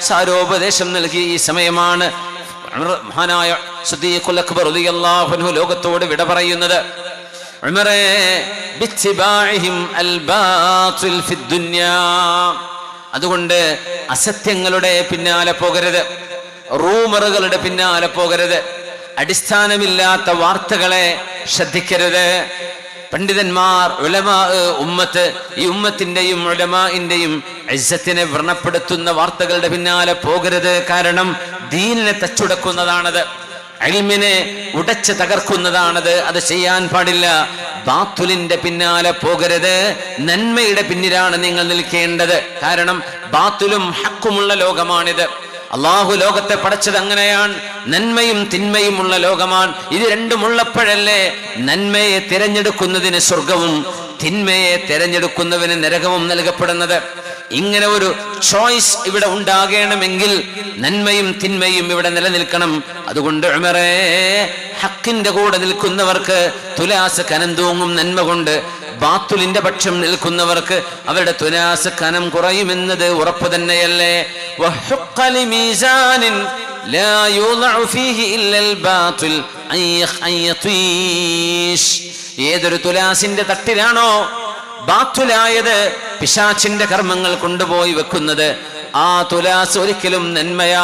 സാരോപദേശം നൽകിയ ഈ സമയമാണ്. മഹാനായ സുദ്ദീഖുൽ അക്ബർ റളിയല്ലാഹു ലോകത്തോട് വിട പറയുന്നത്. ബിത്തിബാഇഹിം അതുകൊണ്ട് അസത്യങ്ങളുടെ പിന്നാലെ പോകരുത്. റൂമറുകളുടെ പിന്നാലെ പോകരുത്. അടിസ്ഥാനമില്ലാത്ത വാർത്തകളെ ശ്രദ്ധിക്കരുത്. പണ്ഡിതന്മാർ ഉലമാ ഉമ്മത്ത് ഈ ഉമ്മത്തിന്റെയും ഉലമാന്റെയും ഇസ്സത്തിനെ വ്രണപ്പെടുത്തുന്ന വാർത്തകളുടെ പിന്നാലെ പോകരുത്. കാരണം ദീനിനെ തച്ചുടക്കുന്നതാണത് അഴിമിനെ ഉടച്ച് തകർക്കുന്നതാണത്. അത് ചെയ്യാൻ പാടില്ല. ബാത്തുലിന്റെ പിന്നാലെ പോകരുത്. നന്മയുടെ പിന്നിലാണ് നിങ്ങൾ നിൽക്കേണ്ടത്. കാരണം ബാത്തുലും ഹക്കുമുള്ള ലോകമാണിത്. അള്ളാഹു ലോകത്തെ പടച്ചത് അങ്ങനെയാണ്. നന്മയും തിന്മയും ഉള്ള ലോകമാണ്. ഇത് രണ്ടുമുള്ളപ്പോഴല്ലേ നന്മയെ തിരഞ്ഞെടുക്കുന്നതിന് സ്വർഗവും തിന്മയെ തിരഞ്ഞെടുക്കുന്നതിന് നരകവും നൽകപ്പെടുന്നത്. ഇങ്ങനെ ഒരു ചോയ്സ് ഇവിടെ ഉണ്ടാകണമെങ്കിൽ നന്മയും തിന്മയും ഇവിടെ നിലനിൽക്കണം. അതുകൊണ്ട് ഉമറേ ഹക്കിന്റെ കൂടെ നിൽക്കുന്നവർക്ക് തുലാസ് കനം തൂങ്ങും നന്മ കൊണ്ട് ബാത്തുലിന്റെ പക്ഷം നിൽക്കുന്നവർക്ക് അവരുടെ തുലാസ കനം കുറയുമെന്നത് ഉറപ്പ് തന്നെയല്ലേ? ഏതൊരു തുലാസിന്റെ തട്ടിലാണോ ബാത്തുലായത് പിശാച്ചിന്റെ കർമ്മങ്ങൾ കൊണ്ടുപോയി വെക്കുന്നത്? ആ തുലാസ് ഒരിക്കലും നന്മയായി